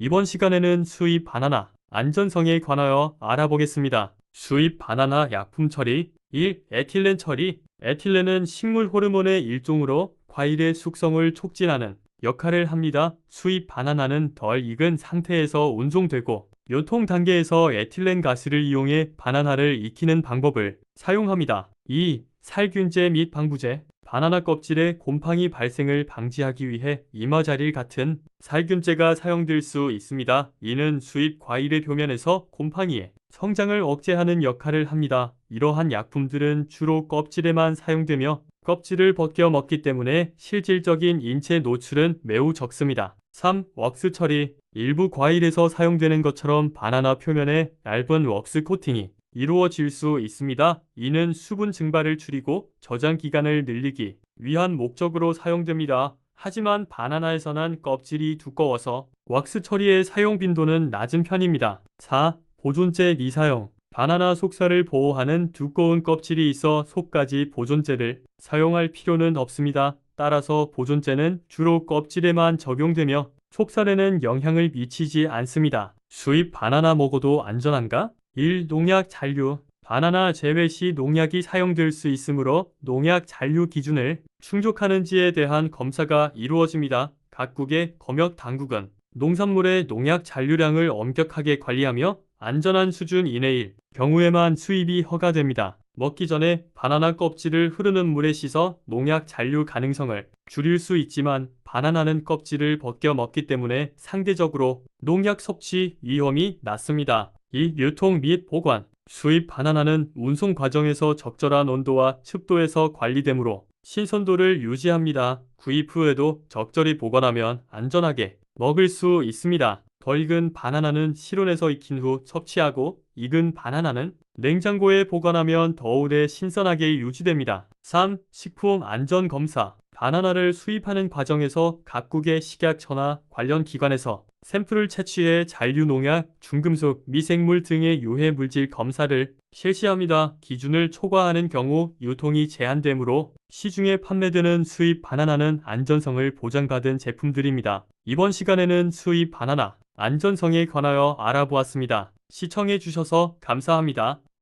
이번 시간에는 수입 바나나 안전성에 관하여 알아보겠습니다. 수입 바나나 약품 처리 1. 에틸렌 처리 에틸렌은 식물 호르몬의 일종으로 과일의 숙성을 촉진하는 역할을 합니다. 수입 바나나는 덜 익은 상태에서 운송되고 요통 단계에서 에틸렌 가스를 이용해 바나나를 익히는 방법을 사용합니다. 2. 살균제 및 방부제 바나나 껍질에 곰팡이 발생을 방지하기 위해 이마자릴 같은 살균제가 사용될 수 있습니다. 이는 수입 과일의 표면에서 곰팡이의 성장을 억제하는 역할을 합니다. 이러한 약품들은 주로 껍질에만 사용되며 껍질을 벗겨 먹기 때문에 실질적인 인체 노출은 매우 적습니다. 3. 웍스 처리 일부 과일에서 사용되는 것처럼 바나나 표면에 얇은 웍스 코팅이 이루어질 수 있습니다. 이는 수분 증발을 줄이고 저장 기간을 늘리기 위한 목적으로 사용됩니다. 하지만 바나나에서는 껍질이 두꺼워서 왁스 처리의 사용 빈도는 낮은 편입니다. 4. 보존제 미사용 바나나 속살을 보호하는 두꺼운 껍질이 있어 속까지 보존제를 사용할 필요는 없습니다. 따라서 보존제는 주로 껍질에만 적용되며 속살에는 영향을 미치지 않습니다. 수입 바나나 먹어도 안전한가? 1. 농약 잔류 바나나 재배 시 농약이 사용될 수 있으므로 농약 잔류 기준을 충족하는지에 대한 검사가 이루어집니다. 각국의 검역 당국은 농산물의 농약 잔류량을 엄격하게 관리하며 안전한 수준 이내일 경우에만 수입이 허가됩니다. 먹기 전에 바나나 껍질을 흐르는 물에 씻어 농약 잔류 가능성을 줄일 수 있지만 바나나는 껍질을 벗겨 먹기 때문에 상대적으로 농약 섭취 위험이 낮습니다. 이 유통 및 보관 수입 바나나는 운송 과정에서 적절한 온도와 습도에서 관리되므로 신선도를 유지합니다. 구입 후에도 적절히 보관하면 안전하게 먹을 수 있습니다. 덜 익은 바나나는 실온에서 익힌 후 섭취하고 익은 바나나는 냉장고에 보관하면 더 오래 신선하게 유지됩니다. 3. 식품 안전 검사 바나나를 수입하는 과정에서 각국의 식약처나 관련 기관에서 샘플을 채취해 잔류 농약, 중금속, 미생물 등의 유해 물질 검사를 실시합니다. 기준을 초과하는 경우 유통이 제한되므로 시중에 판매되는 수입 바나나는 안전성을 보장받은 제품들입니다. 이번 시간에는 수입 바나나 안전성에 관하여 알아보았습니다. 시청해 주셔서 감사합니다.